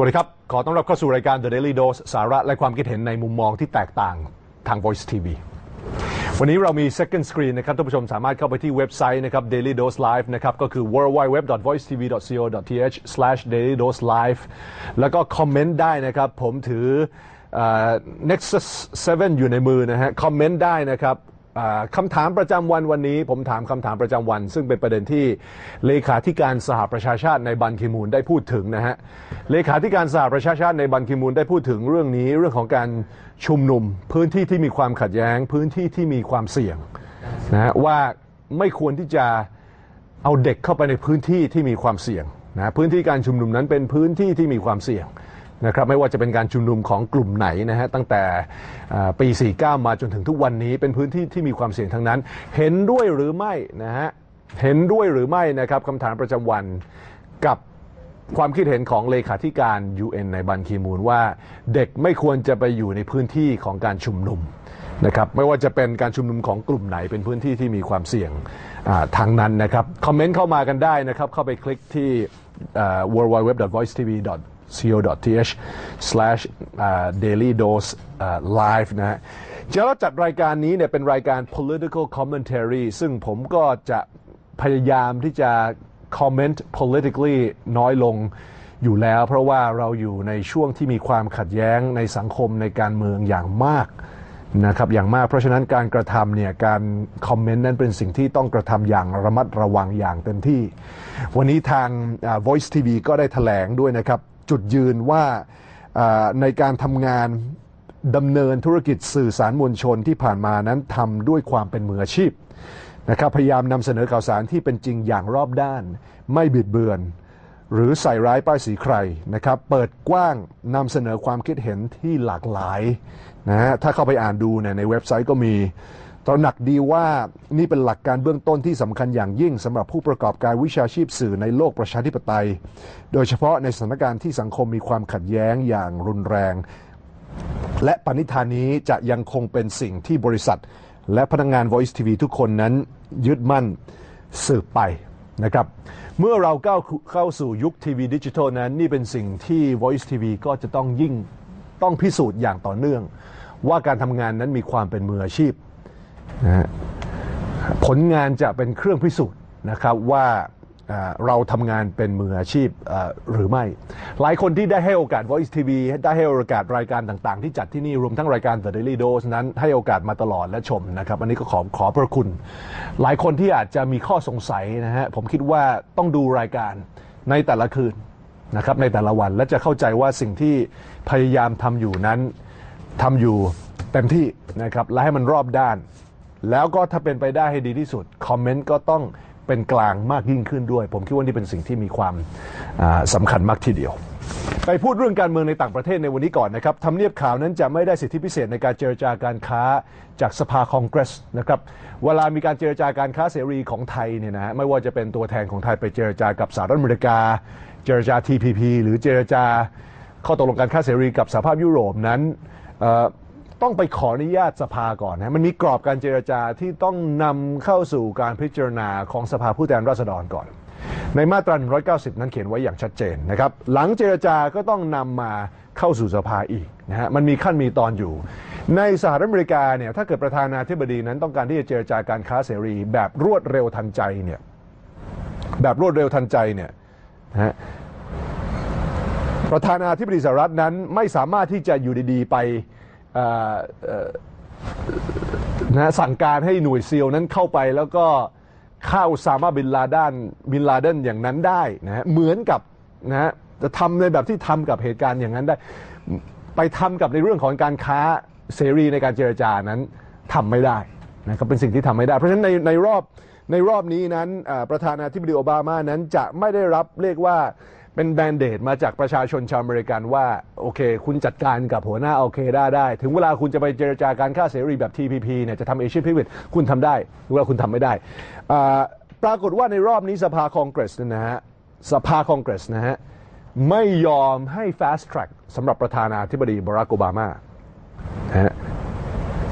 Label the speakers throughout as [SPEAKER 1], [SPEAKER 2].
[SPEAKER 1] สวัสดีครับ ขอต้อนรับเข้าสู่รายการ The Daily Dose สาระและความคิดเห็นในมุมมองที่แตกต่างทาง Voice TV วันนี้เรามี second screen นะครับท่านผู้ชมสามารถเข้าไปที่เว็บไซต์นะครับ Daily Dose Live นะครับ ก็คือ www.voicetv.co.th/dailydoselive แล้วก็คอมเมนต์ได้นะครับ ผมถือ Nexus 7 อยู่ในมือนะฮะ คอมเมนต์ได้นะครับ คำถามประจำวันวันนี้ ผมถามคำถามประจำวัน ซึ่งเป็นประเด็นที่เลขาธิการสหประชาชาติในบันคิมูลได้พูดถึงนะฮะเลขาธิการสหประชาชาติในบันคิมูลได้พูดถึงเรื่องนี้เรื่องของการชุมนุม พื้นที่ที่มีความขัดแย้ง พื้นที่ที่มีความเสี่ยงนะฮะว่าไม่ควรที่จะเอาเด็กเข้าไปในพื้นที่ที่มีความเสี่ยงนะพื้นที่การชุมนุมนั้นเป็นพื้นที่ที่มีความเสี่ยง นะครับไม่ว่าจะเป็นการชุมนุมของกลุ่มไหนนะฮะตั้งแต่ปี 49 มาจนถึงทุกวันนี้เป็นพื้นที่ที่มีความเสี่ยงทั้งนั้น เห็นด้วยหรือไม่นะฮะเห็นด้วยหรือไม่นะครับคำถามประจำวันกับความคิดเห็นของเลขาธิการ UN ในบันคีมูลว่า เด็กไม่ควรจะไปอยู่ในพื้นที่ของการชุมนุมนะครับไม่ว่าจะเป็นการชุมนุมของกลุ่มไหนเป็นพื้นที่ที่มีความเสี่ยงทางนั้นนะครับคอมเมนต์เข้ามากันได้นะครับเข้าไปคลิกที่ www.voicetv. co.th slash daily dose live นะฮะจะเราจัดรายการนี้เนี่ยเป็นรายการ political commentary ซึ่งผมก็จะพยายามที่จะ comment politically น้อยลงอยู่แล้ว เพราะว่าเราอยู่ในช่วงที่มีความขัดแย้งในสังคมในการเมืองอย่างมากนะครับอย่างมากเพราะฉะนั้นการกระทำเนี่ยการคอมเมนต์นั้นเป็นสิ่งที่ต้องกระทำอย่างระมัดระวังอย่างเต็มที่ วันนี้ทาง Voice TV ก็ได้แถลงด้วยนะครับ จุดยืนว่าในการทำงานดำเนินธุรกิจสื่อสารมวลชนที่ผ่านมานั้นทำด้วยความเป็นมืออาชีพนะครับพยายามนำเสนอข่าวสารที่เป็นจริงอย่างรอบด้าน ไม่บิดเบือน หรือใส่ร้ายป้ายสีใครนะครับ เปิดกว้างนำเสนอความคิดเห็นที่หลากหลายนะฮะถ้าเข้าไปอ่านดูเนี่ยในเว็บไซต์ก็มี ตระหนักดีว่านี่เป็นหลักการเบื้องต้นที่สำคัญอย่างยิ่งสำหรับผู้ประกอบการวิชาชีพสื่อในโลกประชาธิปไตย โดยเฉพาะในสถานการณ์ที่สังคมมีความขัดแย้งอย่างรุนแรง และปณิธานนี้จะยังคงเป็นสิ่งที่บริษัท และพนักงงาน Voice TV ทุกคนนั้นยึดมั่นสืบไปนะครับเมื่อเราก้าวเข้าสู่ยุคทีวีดิจิทัลนั้น นี่เป็นสิ่งที่ Voice TV ก็จะต้องยิ่งต้องพิสูจน์อย่างต่อเนื่อง ว่าการทำงานนั้นมีความเป็นมืออาชีพ นะฮะผลงานจะเป็นเครื่องพิสูจน์นะครับว่าเราทำงานเป็นมืออาชีพหรือไม่ หลายคนที่ได้ให้โอกาส Voice TV ได้ให้โอกาสรายการต่างๆ ที่จัดที่นี่รวมทั้งรายการ The Daily Dose นั้นให้โอกาสมาตลอดและชมนะครับ อันนี้ก็ขอขอพระคุณ หลายคนที่อาจจะมีข้อสงสัยนะฮะผมคิดว่าต้องดูรายการในแต่ละคืนนะครับในแต่ละวันและจะเข้าใจว่าสิ่งที่พยายามทำอยู่นั้นทำอยู่เต็มที่นะครับและให้มันรอบด้าน แล้วก็ถ้าเป็นไปได้ให้ดีที่สุด คอมเมนต์ก็ต้องเป็นกลางมากยิ่งขึ้นด้วย ผมคิดว่านี่เป็นสิ่งที่มีความอ่าสำคัญมากทีเดียว ไปพูดเรื่องการเมืองในต่างประเทศในวันนี้ก่อนนะครับทำเนียบข่าวนั้นจะไม่ได้สิทธิพิเศษในการเจรจาการค้าจากสภาคองเกรสนะครับ เวลามีการเจรจาการค้าเสรีของไทยเนี่ยนะฮะไม่ว่าจะเป็นตัวแทนของไทยไปเจรจากับสหรัฐอเมริกา เจรจา TPP หรือเจรจาข้อตกลงการค้าเสรีกับสหภาพยุโรปนั้น ต้องไปขออนุญาตสภาก่อนนะมันมีกรอบการเจรจาที่ต้องนำเข้าสู่การพิจารณาของสภาผู้แทนราษฎรก่อน ในมาตรา 190 นั้นเขียนไว้อย่างชัดเจนนะครับ หลังเจรจาก็ต้องนำมาเข้าสู่สภาอีกนะฮะมันมีขั้นมีตอนอยู่ ในสหรัฐอเมริกาเนี่ยถ้าเกิดประธานาธิบดีนั้นต้องการที่จะเจรจาการค้าเสรี แบบรวดเร็วทันใจเนี่ยแบบรวดเร็วทันใจเนี่ยนะฮะประธานาธิบดีสหรัฐนั้นไม่สามารถที่จะอยู่ดีๆ ไป นะสั่งการให้หน่วยซีลนั้นเข้าไปแล้วก็ฆ่าซามาบินลาดานบินลาเดนอย่างนั้นได้นะฮะเหมือนกับนะฮะจะทำในแบบที่ทำกับเหตุการณ์อย่างนั้นได้ ไปทำกับในเรื่องของการค้าเสรีในการเจรจานั้นทำไม่ได้นะครับเป็นสิ่งที่ทำไม่ได้ เพราะฉะนั้นในในรอบในรอบนี้นั้นประธานาธิบดีโอบามานั้นจะไม่ได้รับเรียกว่า เป็นแบนเดดมาจากประชาชนชาวอเมริกันว่า โอเค คุณจัดการกับหัวหน้าโอเคได้ได้ ถึงเวลาคุณจะไปเจรจาการค้าเสรีแบบ TPP เนี่ยจะทำเอเชียพิวิตคุณทำได้ถึงเวลาคุณทำไม่ได้ ปรากฏว่าในรอบนี้สภาคองเกรสนะฮะสภาคองเกรสนะฮะไม่ยอมให้ fast track สำหรับประธานาธิบดีบารักโอบามาฮะ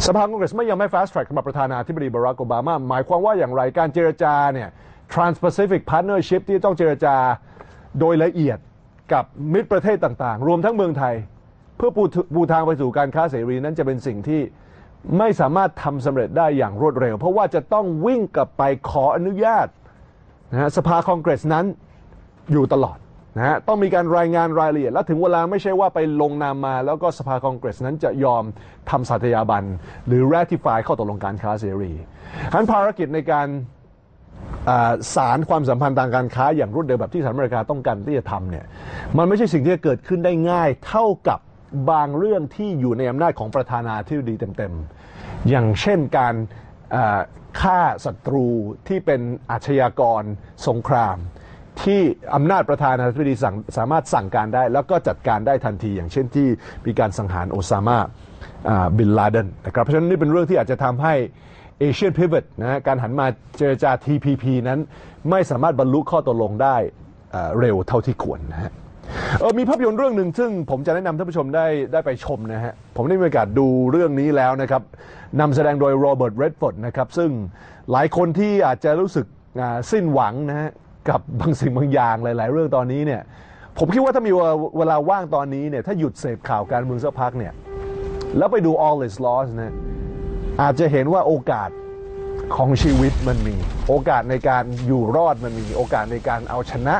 [SPEAKER 1] สภาคองเกรสไม่ยอมให้ fast track สำหรับประธานาธิบดีบารักโอบามา หมายความว่าอย่างไรการเจรจาเนี่ย Trans-Pacific Partnership ที่ต้องเจรจา โดยละเอียดกับมิตรประเทศต่างๆ รวมทั้งเมืองไทย เพื่อปูปูทางไปสู่การค้าเสรีนั้นจะเป็นสิ่งที่ไม่สามารถทำสำเร็จได้อย่างรวดเร็ว เพราะว่าจะต้องวิ่งกลับไปขออนุญาตนะฮะสภาคองเกรสนั้นอยู่ตลอดนะฮะต้องมีการรายงานรายละเอียด และถึงเวลาไม่ใช่ว่าไปลงนามมา แล้วก็สภาคองเกรสนั้นจะยอมทำสัตยาบัน หรือ ratify ข้อตกลงการค้าเสรีฉะนั้นภารกิจในการ สารความสัมพันธ์ทางการค้าอย่างรวดเร็วแบบที่สหรัฐอเมริกาต้องการที่จะทำเนี่ยมันไม่ใช่สิ่งที่จะเกิดขึ้นได้ง่ายเท่ากับบางเรื่องที่อยู่ในอำนาจของประธานาธิบดีเต็มๆ อย่างเช่นการฆ่าศัตรูที่เป็นอาชญากรสงคราม ที่อำนาจประธานาธิบดีสั่งสามารถสั่งการได้ แล้วก็จัดการได้ทันที อย่างเช่นที่มีการสังหารโอซามาบินลาเดนนะครับเพราะฉะนั้นนี่เป็นเรื่องที่อาจจะทำให้ เอเชียนพิว t นะฮะการหันมาเจรจา TPP นั้นไม่สามารถบรรลุข้อตกลงได้เร็วเท่าที่ควรนะฮะเออมีภาพยนตร์เรื่องหนึ่งซึ่งผมจะแนะนำท่านผู้ชมได้ได้ไปชมนะฮะ ผมได้มีโอกาสดูเรื่องนี้แล้วนะครับนำแสดงโดยโรเบิร์ตเรดฟอร์ดนะครับ ซึ่งหลายคนที่อาจจะรู้สึกสิ้นหวังนะฮะ กับบางสิ่งบางอย่างหลาย ๆ เรื่องตอนนี้เนี่ย ผมคิดว่าถ้ามีเวลาว่างตอนนี้เนี่ย ถ้าหยุดเสพข่าวการเมืองสักพักเนี่ย แล้วไปดู All is Lost นะ อาจจะเห็นว่าโอกาสของชีวิตมันมี โอกาสในการอยู่รอดมันมี โอกาสในการเอาชนะ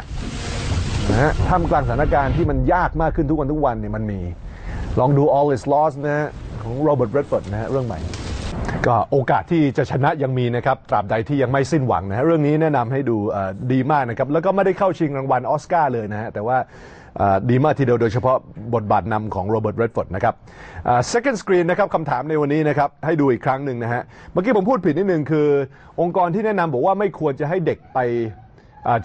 [SPEAKER 1] นะฮะท่ามกลางสถานการณ์ที่มันยากมากขึ้นทุกวันทุกวันเนี่ยมันมี ลองดู All is Lost นะฮะของโรเบิร์ตเรดฟอร์ดนะฮะเรื่องใหม่ก็โอกาสที่จะชนะยังมีนะครับ ตราบใดที่ยังไม่สิ้นหวังนะฮะเรื่องนี้แนะนำให้ดูเอ่อดีมากนะครับ แล้วก็ไม่ได้เข้าชิงรางวัลออสการ์เลยนะฮะแต่ว่า ดีมากทีเดียวโดยเฉพาะบทบาทนำของโรเบิร์ตเรดฟอร์ดนะครับ second screen นะครับคำถามในวันนี้นะครับ ให้ดูอีกครั้งหนึ่งนะฮะ เมื่อกี้ผมพูดผิดนิดนึงคือ องค์กรที่แนะนำบอกว่าไม่ควรจะให้เด็กไป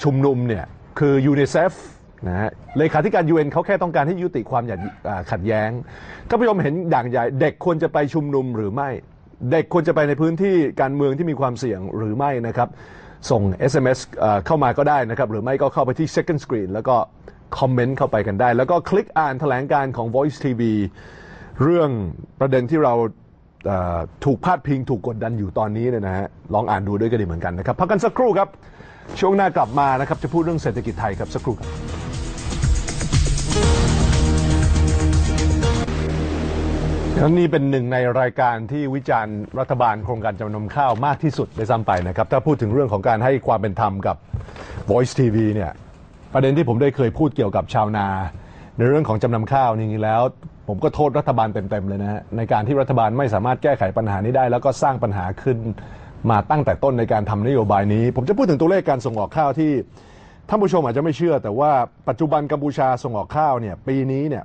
[SPEAKER 1] ชุมนุมเนี่ย คือยูนิเซฟนะฮะเลขาธิการ UN เขาแค่ต้องการให้ยุติความขัดแย้งท่านผู้ชมเห็นอย่างใหญ่เด็กควรจะไปชุมนุมหรือไม่ เด็กควรจะไปในพื้นที่การเมืองที่มีความเสี่ยงหรือไม่นะครับ ส่ง SMS เอ่อเข้ามาก็ได้นะครับ หรือไม่ก็เข้าไปที่ second screen แล้วก็ คอมเมนต์เข้าไปกันได้ แล้วก็คลิกอ่านแถลงการของ Voice TV เรื่องประเด็นที่เราถูกพาดพิงถูกกดดันอยู่ตอนนี้เนี่ยนะฮะลองอ่านดูด้วยก็ดีเหมือนกันนะครับพักกันสักครู่ครับ ช่วงหน้ากลับมานะครับจะพูดเรื่องเศรษฐกิจไทยครับสักครู่ครับทั้งนี้เป็นหนึ่งในรายการที่วิจารณ์รัฐบาลโครงการจำนำข้าวมากที่สุดไปซ้ำไปนะครับ ถ้าพูดถึงเรื่องของการให้ความเป็นธรรมกับ Voice TV เนี่ย ประเด็นที่ผมได้เคยพูดเกี่ยวกับชาวนา ในเรื่องของจำนำข้าวนี่แล้ว ผมก็โทษรัฐบาลเต็มๆเลยนะฮะในการที่รัฐบาลไม่สามารถแก้ไขปัญหานี้ได้ แล้วก็สร้างปัญหาขึ้นมาตั้งแต่ต้นในการทำนโยบายนี้ ผมจะพูดถึงตัวเลขการส่งออกข้าวที่ท่านผู้ชมอาจจะไม่เชื่อ แต่ว่าปัจจุบันกัมพูชาส่งออกข้าวเนี่ยปีนี้เนี่ย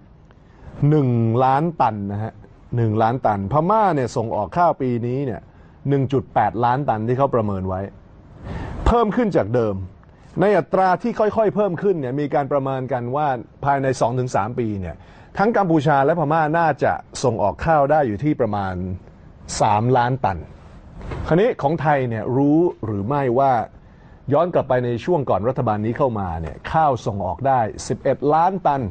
[SPEAKER 1] หนึ่งล้านตันนะฮะหนึ่งล้านตัน พม่าเนี่ยส่งออกข้าวปีนี้เนี่ยหนึ่งจุดแปดล้านตันที่เขาประเมินไว้ เพิ่มขึ้นจากเดิม ในอัตราที่ค่อยๆ เพิ่มขึ้นเนี่ยมีการประเมินกันว่าภายใน 2-3 ปีเนี่ยทั้งกัมพูชาและพม่าน่าจะส่งออกข้าวได้อยู่ที่ประมาณ 3 ล้านตัน คราวนี้ของไทยเนี่ยรู้หรือไม่ว่าย้อนกลับไปในช่วงก่อนรัฐบาลนี้เข้ามาเนี่ยข้าวส่งออกได้ 11 ล้านตัน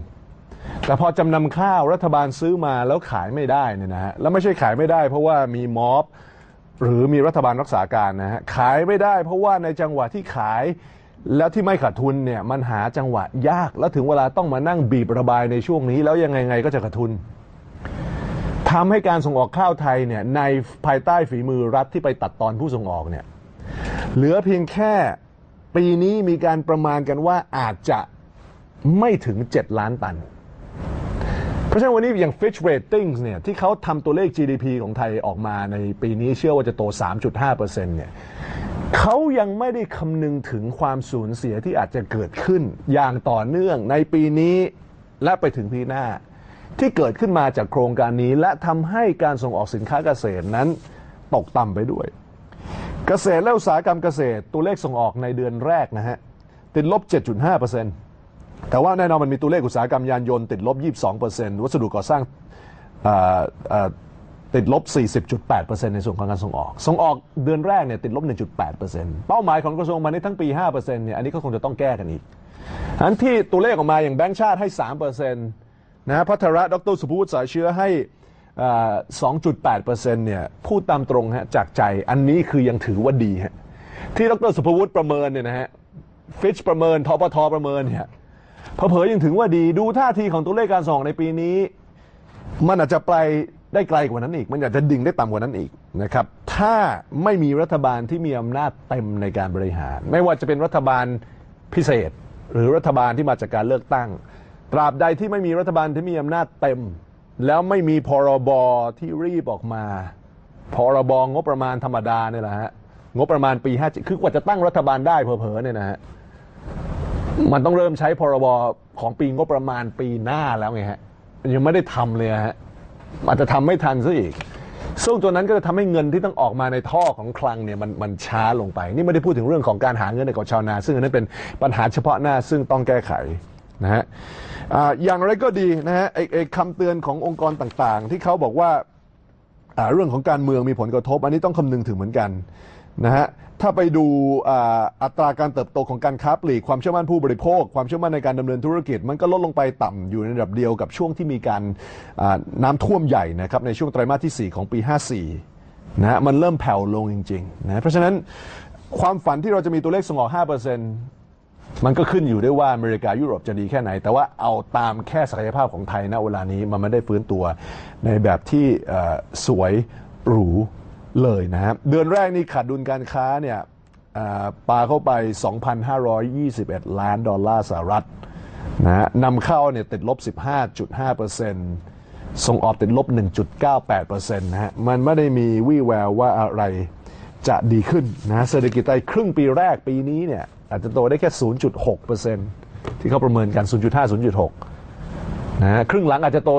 [SPEAKER 1] แต่พอจำนำข้าวรัฐบาลซื้อมาแล้วขายไม่ได้เนี่ยนะฮะแล้วไม่ใช่ขายไม่ได้ เพราะว่ามีม็อบหรือมีรัฐบาลรักษาการนะฮะขายไม่ได้ เพราะว่าในจังหวะที่ขาย แล้วที่ไม่ขาดทุนเนี่ยมันหาจังหวะยาก แล้วถึงเวลาต้องมานั่งบีบระบายในช่วงนี้ แล้วยังไงไงก็จะขาดทุนทำให้การส่งออกข้าวไทยเนี่ยในภายใต้ฝีมือรัฐที่ไปตัดตอนผู้ส่งออกเนี่ยเหลือเพียงแค่ปีนี้มีการประมาณกันว่าอาจจะไม่ถึง 7 ล้านตัน เพราะฉะนั้นวันนี้อย่าง Fitch Ratings เนี่ยที่เขาทำตัวเลข GDP ของไทยออกมาในปีนี้เชื่อว่าจะโต 3.5%เนี่ย เขายังไม่ได้คำนึงถึงความสูญเสียที่อาจจะเกิดขึ้น อย่างต่อเนื่องในปีนี้และไปถึงปีหน้า ที่เกิดขึ้นมาจากโครงการนี้ และทำให้การส่งออกสินค้าเกษตรนั้นตกต่ำไปด้วย เกษตรและอุตสาหกรรมเกษตรตัวเลขส่งออกในเดือนแรกนะฮะติดลบ 7.5%แต่ว่าแน่นอนมันมีตัวเลขอุตสาหกรรมยานยนต์ติดลบ 22%วัสดุก่อสร้าง ติดลบ 40.8%ในส่วนของการส่งออก ส่งออกเดือนแรกเนี่ยติดลบ 1.8%เป้าหมายของกระทรวงพาณิชย์ทั้งปี 5%เนี่ย อันนี้ก็คงจะต้องแก้กันอีกอันที่ตัวเลขออกมาอย่างแบงก์ชาติให้ 3%นะพัทระดรสุภวุฒิสายเชื้อให้เอ่อ2.8%เนี่ย พูดตามตรงฮะ จากใจ อันนี้คือยังถือว่าดีฮะ ที่ดรสุภวุฒิประเมินเนี่ยนะฮะ ฟิชประเมิน ทปทประเมินเนี่ยเผลอๆยังถึงว่าดี ดูท่าทีของตัวเลขการส่งในปีนี้ มันอาจจะไป ได้ไกลกว่านั้นอีก มันอาจจะดิ่งได้ต่ำกว่านั้นอีกนะครับ ถ้าไม่มีรัฐบาลที่มีอำนาจเต็มในการบริหาร ไม่ว่าจะเป็นรัฐบาลพิเศษ หรือรัฐบาลที่มาจากการเลือกตั้ง ตราบใดที่ไม่มีรัฐบาลที่มีอำนาจเต็ม แล้วไม่มีพรบที่รีบออกมาพรบงบประมาณธรรมดาเนี่ยแหละฮะงบประมาณปี57คือกว่าจะตั้งรัฐบาลได้เผลอๆเนี่ยนะฮะมันต้องเริ่มใช้พรบของปีงบประมาณปีหน้าแล้วไงฮะยังไม่ได้ทำเลยฮะ อาจจะทำไม่ทันซะอีก ซึ่งตัวนั้นก็จะทำให้เงินที่ต้องออกมาในท่อของคลังเนี่ยมันมันช้าลงไป นี่ไม่ได้พูดถึงเรื่องของการหาเงินในกับชาวนา ซึ่งอันนั้นเป็นปัญหาเฉพาะหน้าซึ่งต้องแก้ไขนะฮะอ่าอย่างไรก็ดีนะฮะไอ้ไอ้คำเตือนขององค์กรต่างๆ ที่เขาบอกว่าอ่าเรื่องของการเมืองมีผลกระทบ อันนี้ต้องคำนึงถึงเหมือนกันนะฮะ ถ้าไปดูอัตราการเติบโตของการค้าปลีกความเชื่อมั่นผู้บริโภค ความเชื่อมั่นในการดำเนินธุรกิจ มันก็ลดลงไปต่ำอยู่ในระดับเดียวกับช่วงที่มีการน้ำท่วมใหญ่นะครับในช่วงไตรมาสที่ 4 ของปี 54นะฮะมันเริ่มแผ่วลงจริงๆนะเพราะฉะนั้นความฝันที่เราจะมีตัวเลขส่งออก 5%มันก็ขึ้นอยู่ด้วยว่าอเมริกายุโรปจะดีแค่ไหน แต่ว่าเอาตามแค่ศักยภาพของไทยณเวลานี้มันไม่ได้ฟื้นตัวในแบบที่สวยหรู เลยนะครับเดือนแรกนี่ขาดดุลการค้าเนี่ยปาเข้าไป 2,521 ล้านดอลลาร์สหรัฐนะฮะนำเข้าเนี่ยติดลบ 15.5%ส่งออกติดลบ 1.98%นะฮะมันไม่ได้มีวี่แววว่าอะไรจะดีขึ้นนะเศรษฐกิจไทยครึ่งปีแรกปีนี้เนี่ยอาจจะโตได้แค่ 0.6%ที่เขาประเมินกัน 0.5 0.6นะฮะครึ่งหลังอาจจะโต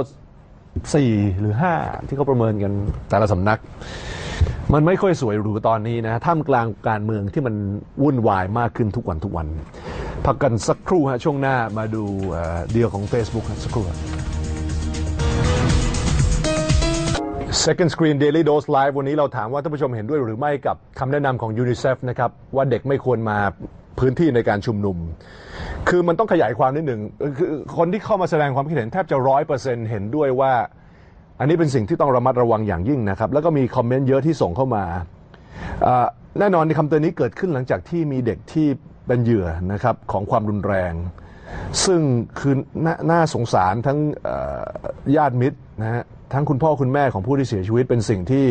[SPEAKER 1] 4 หรือ 5 ที่เขาประเมินกันแต่ละสำนัก มันไม่ค่อยสวยหรูตอนนี้นะท่ามกลางการเมืองที่มันวุ่นวายมากขึ้นทุกวันทุกวัน พักกันสักครู่ฮะช่วงหน้ามาดูเดียวของ Facebook สักครู่ Second Screen Daily Dose Live วันนี้เราถามว่าท่านผู้ชมเห็นด้วยหรือไม่กับคำแนะนำของ UNICEF นะครับว่าเด็กไม่ควรมาพื้นที่ในการชุมนุม คือมันต้องขยายความนิดหนึ่งคือคนที่เข้ามาแสดงความคิดเห็นแทบจะร้อยเปอร์เซ็นเห็นด้วยว่า อันนี้เป็นสิ่งที่ต้องระมัดระวังอย่างยิ่งนะครับ แล้วก็มีคอมเมนต์เยอะที่ส่งเข้ามาแน่นอนในคำเตือนนี้เกิดขึ้นหลังจากที่มีเด็กที่เป็นเหยื่อนะครับของความรุนแรง ซึ่งคือนน่าสงสารทั้งญาติมิตรนะฮะทั้งคุณพ่อคุณแม่ของผู้ที่เสียชีวิตเป็นสิ่งที่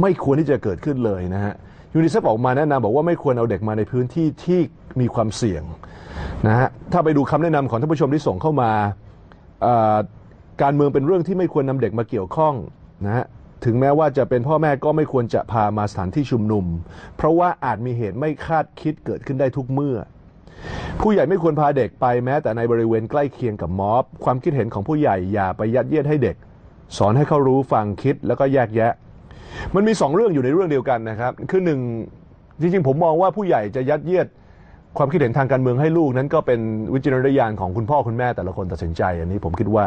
[SPEAKER 1] ไม่ควรที่จะเกิดขึ้นเลยนะฮะยูนิเซฟออกมาแนะนำบอกว่าไม่ควรเอาเด็กมาในพื้นที่ที่มีความเสี่ยงนะฮะถ้าไปดูคำแนะนำของท่านผู้ชมที่ส่งเข้ามา การเมืองเป็นเรื่องที่ไม่ควรนำเด็กมาเกี่ยวข้องนะฮะถึงแม้ว่าจะเป็นพ่อแม่ก็ไม่ควรจะพามาสถานที่ชุมนุม เพราะว่าอาจมีเหตุไม่คาดคิดเกิดขึ้นได้ทุกเมื่อ ผู้ใหญ่ไม่ควรพาเด็กไปแม้แต่ในบริเวณใกล้เคียงกับม็อบ ความคิดเห็นของผู้ใหญ่อย่าไปยัดเยียดให้เด็ก สอนให้เขารู้ฟังคิดแล้วก็แยกแยะ มันมีสองเรื่องอยู่ในเรื่องเดียวกันนะครับ คือหนึ่งจริงๆผมมองว่าผู้ใหญ่จะยัดเยียดความคิดเห็นทางการเมืองให้ลูกนั้นก็เป็นวิจารณญาณของคุณพ่อคุณแม่แต่ละคนตัดสินใจ อันนี้ผมคิดว่า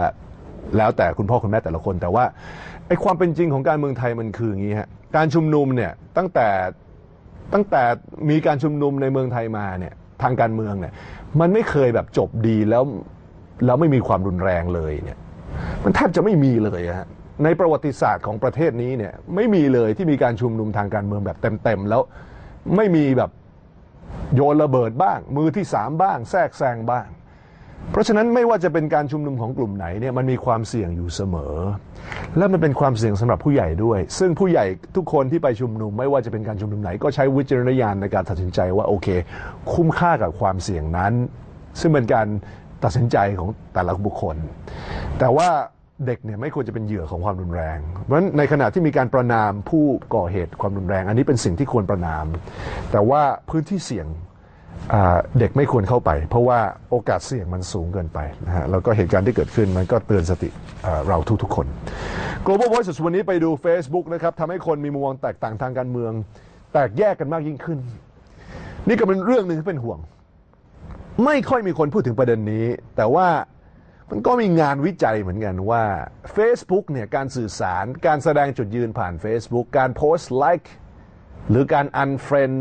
[SPEAKER 1] แล้วแต่คุณพ่อคุณแม่แต่ละคน แต่ว่าไอ้ความเป็นจริงของการเมืองไทยมันคืออย่างนี้ฮะการชุมนุมเนี่ยตั้งแต่ตั้งแต่มีการชุมนุมในเมืองไทยมาเนี่ยทางการเมืองเนี่ยมันไม่เคยแบบจบดีแล้วแล้วไม่มีความรุนแรงเลยเนี่ยมันแทบจะไม่มีเลยฮะในประวัติศาสตร์ของประเทศนี้เนี่ยไม่มีเลยที่มีการชุมนุมทางการเมืองแบบเต็มๆแล้วไม่มีแบบโยนระเบิดบ้าง มือที่สามบ้าง แทรกแซงบ้าง เพราะฉะนั้นไม่ว่าจะเป็นการชุมนุมของกลุ่มไหนเนี่ยมันมีความเสี่ยงอยู่เสมอ และมันเป็นความเสี่ยงสำหรับผู้ใหญ่ด้วย ซึ่งผู้ใหญ่ทุกคนที่ไปชุมนุม ไม่ว่าจะเป็นการชุมนุมไหน ก็ใช้วิจารณญาณในการตัดสินใจว่าโอเค คุ้มค่ากับความเสี่ยงนั้น ซึ่งเป็นการตัดสินใจของแต่ละบุคคล แต่ว่าเด็กเนี่ยไม่ควรจะเป็นเหยื่อของความรุนแรง เพราะฉะนั้นในขณะที่มีการประนามผู้ก่อเหตุความรุนแรง อันนี้เป็นสิ่งที่ควรประนาม แต่ว่าพื้นที่เสี่ยง เด็กไม่ควรเข้าไป เพราะว่าโอกาสเสี่ยงมันสูงเกินไปนะฮะแล้วก็เหตุการณ์ที่เกิดขึ้นมันก็เตือนสติเราทุกๆคน Global Voices วันนี้ไปดู Facebook นะครับทำให้คนมีมุมมองแตกต่างทางการเมือง แตกแยกกันมากยิ่งขึ้น นี่ก็เป็นเรื่องหนึ่งที่เป็นห่วง ไม่ค่อยมีคนพูดถึงประเด็นนี้ แต่ว่ามันก็มีงานวิจัยเหมือนกันว่า Facebook เนี่ยการสื่อสารการแสดงจุดยืนผ่าน Facebook การโพสต์ไลค์หรือการ unfriend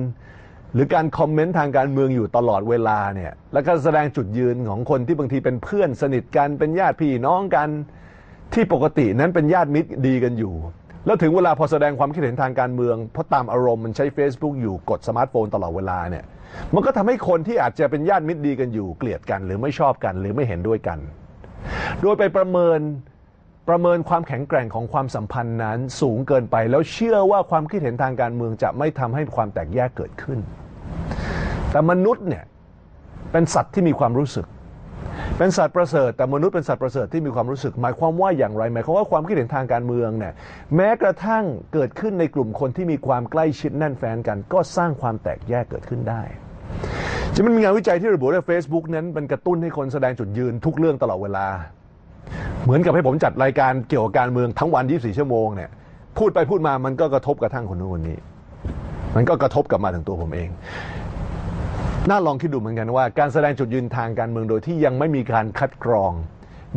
[SPEAKER 1] หรือการคอมเมนต์ทางการเมืองอยู่ตลอดเวลาเนี่ย แล้วก็แสดงจุดยืนของคนที่บางทีเป็นเพื่อนสนิทกันเป็นญาติพี่น้องกัน ที่ปกตินั้นเป็นญาติมิตรดีกันอยู่ แล้วถึงเวลาพอแสดงความคิดเห็นทางการเมืองเพราะตามอารมณ์มันใช้ Facebook อยู่กดสมาร์ทโฟนตลอดเวลาเนี่ย มันก็ทำให้คนที่อาจจะเป็นญาติมิตรดีกันอยู่ เกลียดกัน หรือไม่ชอบกัน หรือไม่เห็นด้วยกัน โดยไปประเมิน ประเมินความแข็งแกร่งของความสัมพันธ์นั้นสูงเกินไป แล้วเชื่อว่าความคิดเห็นทางการเมืองจะไม่ทำให้ความแตกแยกเกิดขึ้น แต่มนุษย์เนี่ยเป็นสัตว์ที่มีความรู้สึก เป็นสัตว์ประเสริฐ แต่มนุษย์เป็นสัตว์ประเสริฐที่มีความรู้สึก หมายความว่าอย่างไรหมายความว่าความคิดเห็นทางการเมืองเนี่ยแม้กระทั่งเกิดขึ้นในกลุ่มคนที่มีความใกล้ชิดแน่นแฟนกัน ก็สร้างความแตกแยกเกิดขึ้นได้จะมันมีงานวิจัยที่ระบุว่า Facebook นั้นเป็นกระตุ้นให้คนแสดงจุดยืนทุกเรื่องตลอดเวลา เหมือนกับให้ผมจัดรายการเกี่ยวกับการเมืองทั้งวัน 24 ชั่วโมงเนี่ยพูดไปพูดมามันก็กระทบกระทั่งคนนู้นคนนี้ มันก็กระทบกลับมาถึงตัวผมเอง น่าลองคิดดูเหมือนกันว่า การแสดงจุดยืนทางการเมืองโดยที่ยังไม่มีการคัดกรอง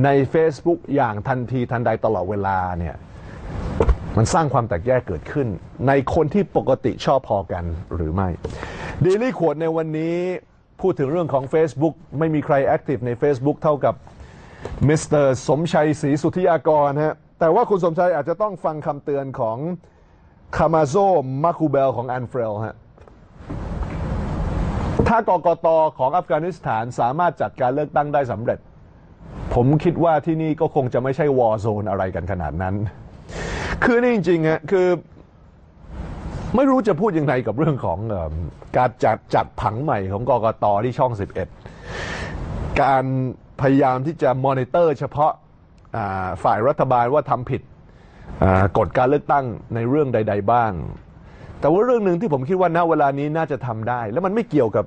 [SPEAKER 1] ใน Facebook อย่างทันทีทันใดตลอดเวลาเนี่ยมันสร้างความแตกแยกเกิดขึ้น ในคนที่ปกติชอบพอกันหรือไม่ Daily ขวดในวันนี้พูดถึงเรื่องของ Facebook ไม่มีใครแอคทีฟใน Facebook เท่ากับ มิสเตอร์สมชัยศรีสุธิยากรฮะแต่ว่าคุณสมชัยอาจจะต้องฟังคำเตือนของคามาโซมาคูเบลของแอนเฟรลฮะถ้ากกตของอัฟกานิสถานสามารถจัดการเลือกตั้งได้สำเร็จ ผมคิดว่าที่นี่ก็คงจะไม่ใช่วอร์โซนอะไรกันขนาดนั้น คือนี่จริงๆฮะคือไม่รู้จะพูดยังไงกับเรื่องของอการจัดจัดผังใหม่ของกกตที่ช่อง 11 การ พยายามที่จะมอนิเตอร์เฉพาะฝ่ายรัฐบาลว่าทำผิดกฎการเลือกตั้งในเรื่องใด ๆ บ้าง แต่ว่าเรื่องหนึ่งที่ผมคิดว่าณเวลานี้น่าจะทำได้ แล้วมันไม่เกี่ยวกับ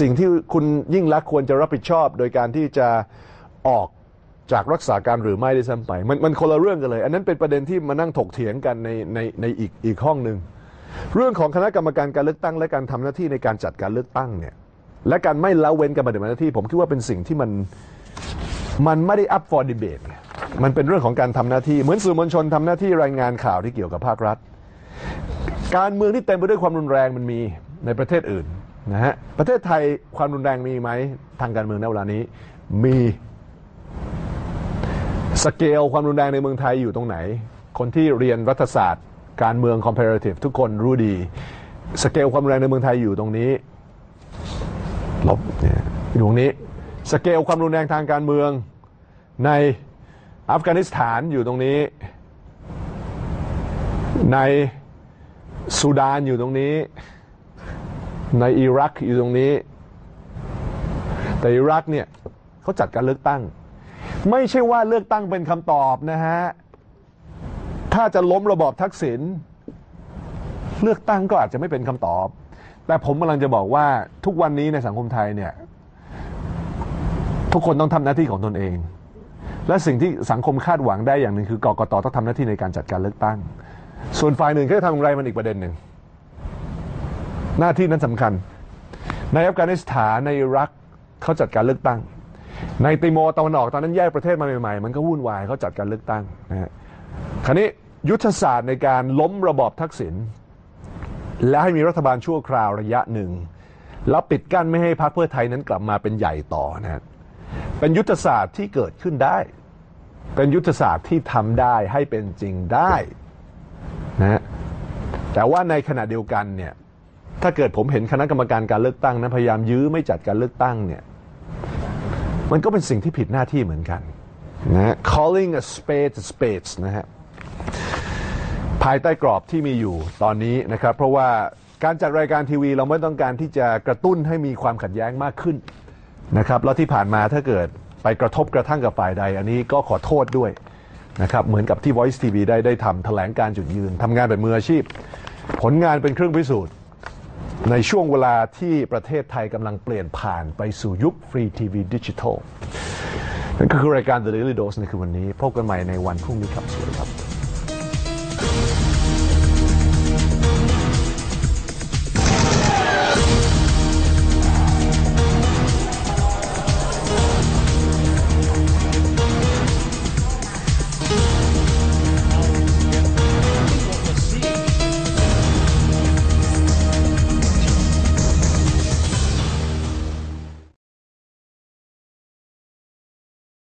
[SPEAKER 1] สิ่งที่คุณยิ่งรักควรจะรับผิดชอบ โดยการที่จะออกจากรักษาการหรือไม่ได้ซ้ำไป มันมันคนละเรื่องกันเลย อันนั้นเป็นประเด็นที่มานั่งถกเถียงกันในในในอีกอีกห้องหนึ่งเรื่องของคณะกรรมการการเลือกตั้ง และการทำหน้าที่ในการจัดการเลือกตั้งเนี่ย และการไม่ละเว้นการปฏิบัติหน้าที่ผมคิดว่าเป็นสิ่งที่มันมันไม่ได้ up for debate มันเป็นเรื่องของการทำหน้าที่เหมือนสื่อมวลชนทำหน้าที่รายงานข่าวที่เกี่ยวกับภาครัฐ การเมืองที่เต็มไปด้วยความรุนแรงมันมีในประเทศอื่นนะฮะประเทศไทยความรุนแรงมีไหมทางการเมืองในเวลานี้ มีสเกลความรุนแรงในเมืองไทยอยู่ตรงไหน คนที่เรียนรัฐศาสตร์ การเมือง comparative ทุกคนรู้ดี สเกลความรุนแรงในเมืองไทยอยู่ตรงนี้ ลบเนี่ยอยู่ตรงนี้สเกลความรุนแรงทางการเมืองในอัฟกานิสถานอยู่ตรงนี้ ในซูดานอยู่ตรงนี้ ในอิรักอยู่ตรงนี้ แต่อิรักเนี่ยเขาจัดการเลือกตั้ง ไม่ใช่ว่าเลือกตั้งเป็นคำตอบนะฮะ ถ้าจะล้มระบอบทักษิณเลือกตั้งก็อาจจะไม่เป็นคำตอบ แต่ผมกำลังจะบอกว่าทุกวันนี้ในสังคมไทยเนี่ย ทุกคนต้องทำหน้าที่ของตนเอง และสิ่งที่สังคมคาดหวังได้อย่างหนึ่งคือกกตต้องทำหน้าที่ในการจัดการเลือกตั้ง ส่วนฝ่ายหนึ่งเขาจะทำอย่างไรมันอีกประเด็นหนึ่ง หน้าที่นั้นสำคัญ ในอัฟกานิสถานในอิรักเขาจัดการเลือกตั้ง ในติโมร์ตะวันออกตอนนั้นแยกประเทศมาใหม่ๆ มันก็วุ่นวายเขาจัดการเลือกตั้งนะฮะคราวนี้ยุทธศาสตร์ในการล้มระบอบทักษิณ และให้มีรัฐบาลชั่วคราวระยะหนึ่ง แล้วปิดกั้นไม่ให้พรรคเพื่อไทยนั้นกลับมาเป็นใหญ่ต่อนะฮะเป็นยุทธศาสตร์ที่เกิดขึ้นได้ เป็นยุทธศาสตร์ที่ทำได้ให้เป็นจริงได้นะฮะแต่ว่าในขณะเดียวกันเนี่ยถ้าเกิดผมเห็นคณะกรรมการการเลือกตั้งนะพยายามยื้อไม่จัดการเลือกตั้งเนี่ยมันก็เป็นสิ่งที่ผิดหน้าที่เหมือนกันนะฮะ calling a spade a spade นะฮะ ภายใต้กรอบที่มีอยู่ตอนนี้นะครับ เพราะว่าการจัดรายการทีวีเราไม่ต้องการที่จะกระตุ้นให้มีความขัดแย้งมากขึ้นนะครับแล้วที่ผ่านมาถ้าเกิดไปกระทบกระทั่งกับฝ่ายใด อันนี้ก็ขอโทษด้วยนะครับเหมือนกับที่ Voice TV ได้ได้ทำแถลงการจุดยืนทำงานเป็นมืออาชีพ ผลงานเป็นเครื่องพิสูจน์ ในช่วงเวลาที่ประเทศไทยกำลังเปลี่ยนผ่านไปสู่ยุคฟรีทีวีดิจิทัลนั่นก็คือรายการ The Daily Dose ในคืนวันนี้พบกันใหม่ในวันพรุ่งนี้ครับสวัสดีครับ